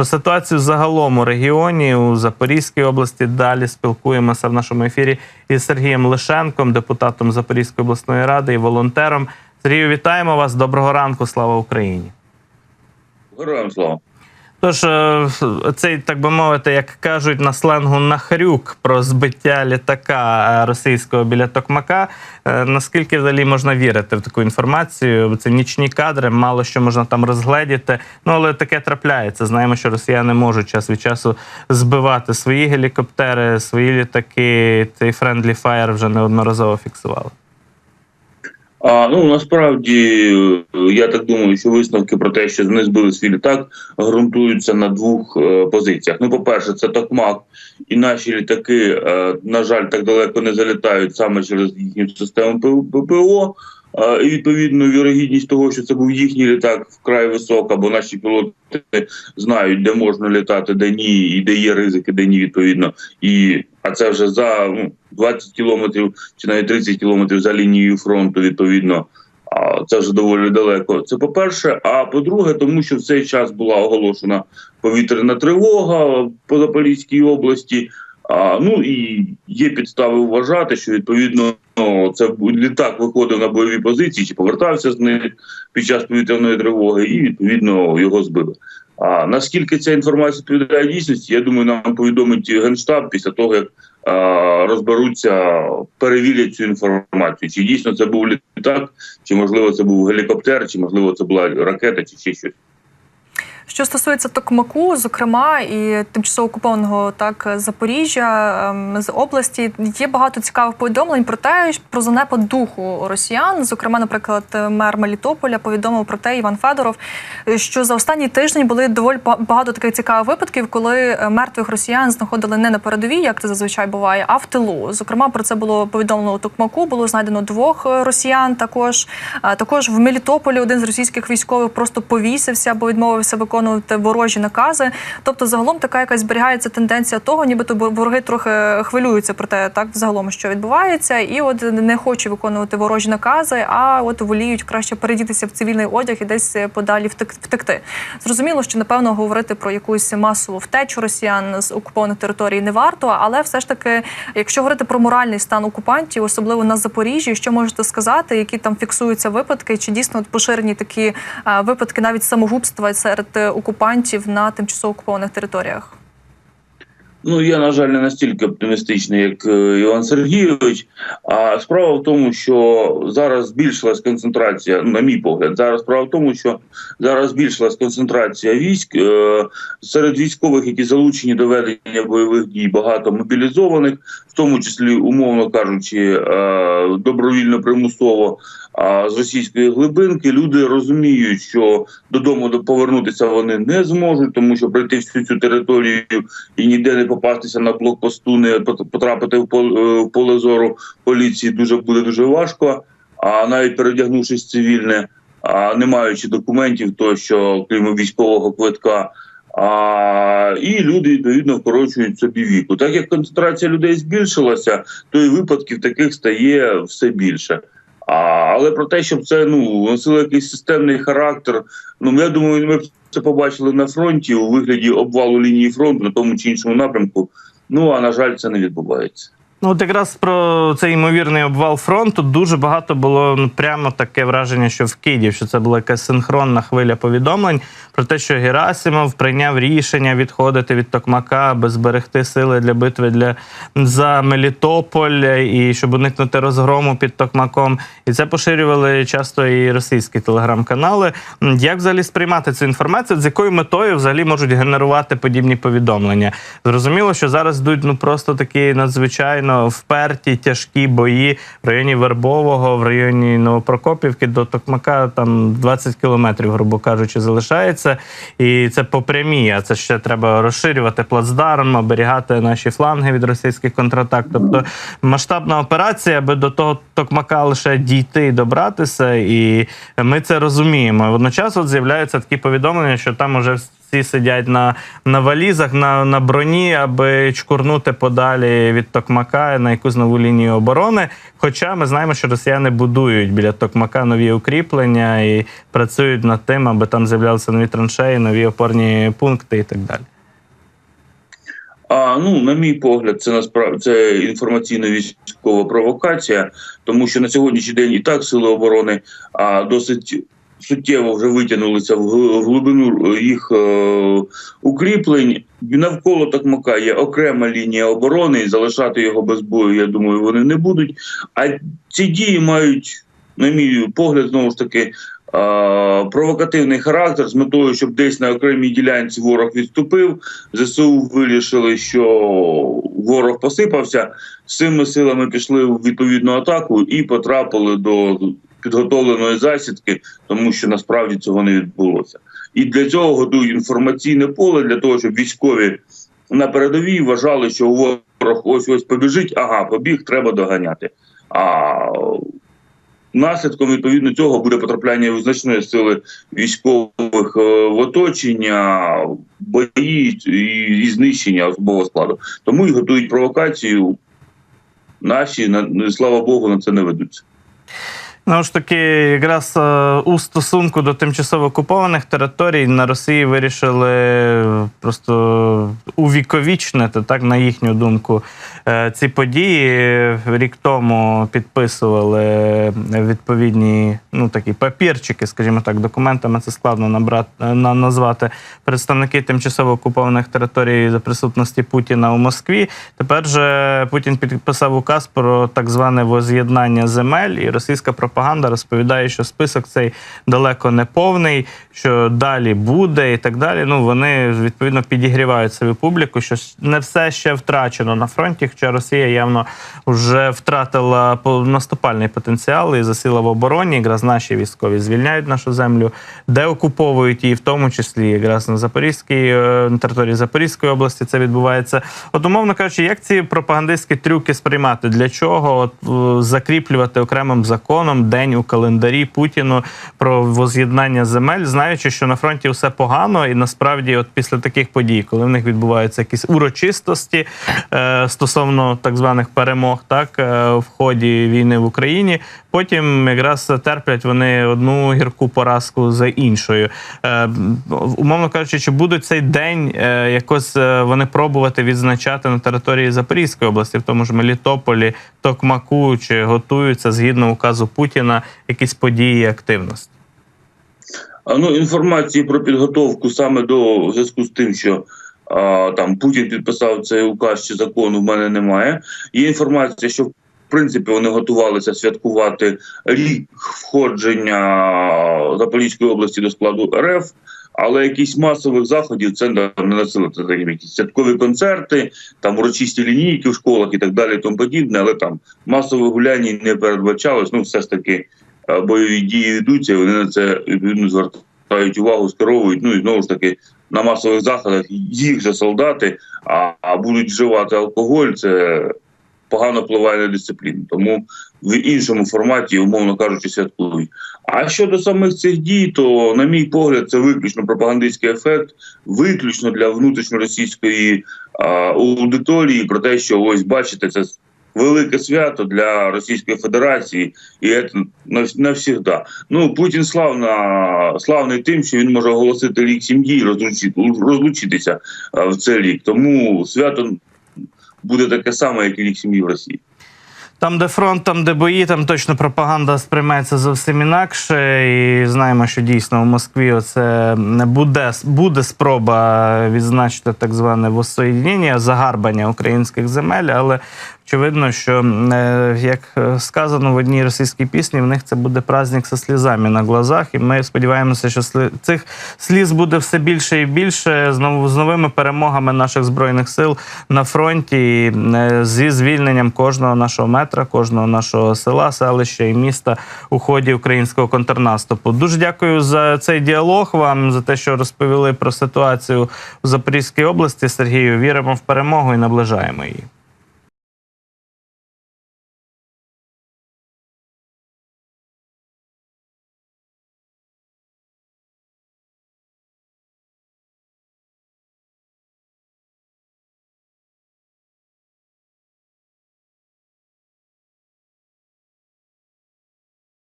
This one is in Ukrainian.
Про ситуацію загалом у регіоні у Запорізькій області далі спілкуємося в нашому ефірі із Сергієм Лишенком, депутатом Запорізької обласної ради і волонтером. Сергію, вітаємо вас. Доброго ранку. Слава Україні. Героям слава. Тож, е, цей, так би мовити, як кажуть на сленгу нахрюк про збиття літака е, російського біля Токмака. е, Наскільки взагалі можна вірити в таку інформацію? Це нічні кадри, мало що можна там розгледіти. Ну але таке трапляється. Знаємо, що росіяни можуть час від часу збивати свої гелікоптери, свої літаки. Цей Friendly Fire вже неодноразово фіксували. А ну насправді е, я так думаю, що висновки про те, що вони збили свій літак, ґрунтуються на двох е, позиціях. Ну, по-перше, це Токмак, і наші літаки, е, на жаль, так далеко не залітають саме через їхню систему ППО. Е, І відповідно вірогідність того, що це був їхній літак, вкрай висока, бо наші пілоти знають, де можна літати, де ні, і де є ризики, де ні, відповідно. І а це вже за ну, 20 кілометрів чи навіть 30 кілометрів за лінією фронту, відповідно. А це вже доволі далеко. Це по-перше. А по-друге, тому що в цей час була оголошена повітряна тривога по Запорізькій області. А, ну і є підстави вважати, що відповідно ну, це літак виходив на бойові позиції чи повертався з них під час повітряної тривоги, і відповідно його збили. А наскільки ця інформація відповідає дійсності, я думаю, нам повідомить генштаб після того, як а, розберуться, перевірять цю інформацію. Чи дійсно це був літак, чи можливо це був гелікоптер, чи можливо це була ракета, чи ще щось. Що стосується Токмаку, зокрема, і тимчасово окупованого так Запоріжжя ем, з області, є багато цікавих повідомлень про те, про занепад духу росіян. Зокрема, наприклад, мер Мелітополя повідомив про те, Іван Федоров, що за останній тиждень були доволі багато таких цікавих випадків, коли мертвих росіян знаходили не на передовій, як це зазвичай буває, а в тилу. Зокрема, про це було повідомлено у Токмаку. Було знайдено двох е, росіян. Також також в Мелітополі один з російських військових просто повісився, бо відмовився виконувати ворожі накази. Тобто, загалом така якась зберігається тенденція того, нібито вороги трохи хвилюються про те, так загалом що відбувається, і от не хочуть виконувати ворожі накази, а от воліють краще передітися в цивільний одяг і десь подалі втек- втекти. Зрозуміло, що напевно говорити про якусь масову втечу росіян з окупованих територій не варто, але все ж таки, якщо говорити про моральний стан окупантів, особливо на Запоріжжі, що можете сказати, які там фіксуються випадки, чи дійсно поширені такі е, випадки навіть самогубства серед е, окупантів на тимчасово окупованих територіях? Ну я на жаль не настільки оптимістичний, як е, Іван Сергійович. А справа в тому, що зараз збільшилась концентрація, ну, на мій погляд, зараз справа в тому, що зараз збільшилась концентрація військ е, серед військових, які залучені до ведення бойових дій, багато мобілізованих, в тому числі, умовно кажучи, е, добровільно примусово. З російської глибинки люди розуміють, що додому повернутися вони не зможуть, тому що пройти всю цю територію і ніде не попастися на блокпосту, не потрапити в поле, в поле зору поліції дуже буде дуже важко. А навіть передягнувшись цивільне, а не маючи документів, то що крім військового квитка. А, і люди відповідно вкорочують собі віку. Так як концентрація людей збільшилася, то і випадків таких стає все більше. Але про те, щоб це ну носило якийсь системний характер. Ну я думаю, ми це побачили на фронті у вигляді обвалу лінії фронту на тому чи іншому напрямку. Ну а на жаль, це не відбувається. Ну, от якраз про цей ймовірний обвал фронту дуже багато було ну, прямо таке враження, що в Києві, що це була якась синхронна хвиля повідомлень про те, що Герасимов прийняв рішення відходити від Токмака, аби зберегти сили для битви для за Мелітополь і щоб уникнути розгрому під Токмаком. І це поширювали часто і російські телеграм-канали. Як взагалі сприймати цю інформацію? З якою метою взагалі можуть генерувати подібні повідомлення? Зрозуміло, що зараз йдуть ну просто такі надзвичайно вперті, тяжкі бої в районі Вербового, в районі Новопрокопівки до Токмака. Там 20 кілометрів, грубо кажучи, залишається. І це по прямій, а це ще треба розширювати плацдарм, оберігати наші фланги від російських контратак. Тобто масштабна операція, аби до того Токмака лише дійти і добратися. І ми це розуміємо. Водночас от з'являються такі повідомлення, що там уже всі сидять на, на валізах, на, на броні, аби чкурнути подалі від Токмака на якусь нову лінію оборони. Хоча ми знаємо, що росіяни будують біля Токмака нові укріплення і працюють над тим, аби там з'являлися нові траншеї, нові опорні пункти і так далі. А ну, на мій погляд, це насправді це інформаційно-військова провокація, тому що на сьогоднішній день і так сили оборони а, досить суттєво вже витягнулися в глибину їх е, укріплень. Навколо Токмака є окрема лінія оборони, і залишати його без бою, я думаю, вони не будуть. А ці дії мають, на мій погляд, знову ж таки. е, Провокативний характер з метою, щоб десь на окремій ділянці ворог відступив. ЗСУ вирішили, що ворог посипався. З цими силами пішли в відповідну атаку і потрапили до підготовленої засідки, тому що насправді цього не відбулося. І для цього готують інформаційне поле для того, щоб військові на передовій вважали, що ворог ось ось побіжить. Ага, побіг, треба доганяти. А наслідком відповідно цього буде потрапляння значної сили військових е, в оточення, бої і, знищення особового складу. Тому і готують провокацію. Наші на слава Богу на це не ведуться. Ну ж таки, якраз е, у стосунку до тимчасово окупованих територій на Росії вирішили просто увіковічнити, так, на їхню думку, е, ці події. Рік тому підписували відповідні ну, такі папірчики, скажімо так, документами це складно набрати, на, назвати представники тимчасово окупованих територій за присутності Путіна у Москві. Тепер же Путін підписав указ про так зване воз'єднання земель, і російська пропаганда розповідає, що список цей далеко не повний, що далі буде і так далі. Ну вони відповідно підігрівають свою публіку, що не все ще втрачено на фронті, хоча Росія явно вже втратила наступальний потенціал і засіла в обороні. Якраз наші військові звільняють нашу землю, де окуповують її, в тому числі якраз на Запорізькій е, на території Запорізької області це відбувається. От, умовно кажучи, як ці пропагандистські трюки сприймати? Для чого от, закріплювати окремим законом день у календарі Путіну про воз'єднання земель, знаючи, що на фронті все погано, і насправді, от після таких подій, коли в них відбуваються якісь урочистості е, стосовно так званих перемог, так е, в ході війни в Україні, потім якраз терплять вони одну гірку поразку за іншою. Е, умовно кажучи, чи будуть цей день е, якось е, вони пробувати відзначати на території Запорізької області, в тому ж Мелітополі, Токмаку, чи готуються згідно указу Путіна якісь події і активності? Ну, інформації про підготовку саме до зв'язку з тим, що а, там Путін підписав цей указ чи закон, у мене немає. Є інформація, що в принципі вони готувалися святкувати рік входження Запорізької області до складу РФ. Але якісь масових заходів це не носило. Це такі якісь святкові концерти, там урочисті лінійки в школах і так далі, тому подібне. Але там масових гулянь не передбачалось. Ну, все ж таки е, бойові дії ведуться, і вони на це відповідно звертають увагу, скеровують. Ну і знову ж таки на масових заходах їх же солдати, а, а будуть вживати алкоголь. Це погано впливає на дисципліну. Тому в іншому форматі, умовно кажучи, святкують. А щодо самих цих дій, то, на мій погляд, це виключно пропагандистський ефект, виключно для внутрішньоросійської аудиторії про те, що ось бачите, це велике свято для Російської Федерації, і це навсігда. Ну Путін славна, славний тим, що він може оголосити рік сім'ї і розлучитися в цей рік. Тому свято буде таке саме, як і їх сім'ї в Росії. Там, де фронт, там, де бої, там точно пропаганда сприймається зовсім інакше. І знаємо, що дійсно в Москві оце не буде, буде спроба відзначити так зване воссоєднення, загарбання українських земель, але очевидно, що е, як сказано в одній російській пісні, в них це буде праздник зі слізами на глазах. І ми сподіваємося, що цих сліз буде все більше і більше знову з новими перемогами наших збройних сил на фронті, і, е, зі звільненням кожного нашого метра, кожного нашого села, селища і міста у ході українського контрнаступу. Дуже дякую за цей діалог вам за те, що розповіли про ситуацію у Запорізькій області. Сергію, віримо в перемогу і наближаємо її.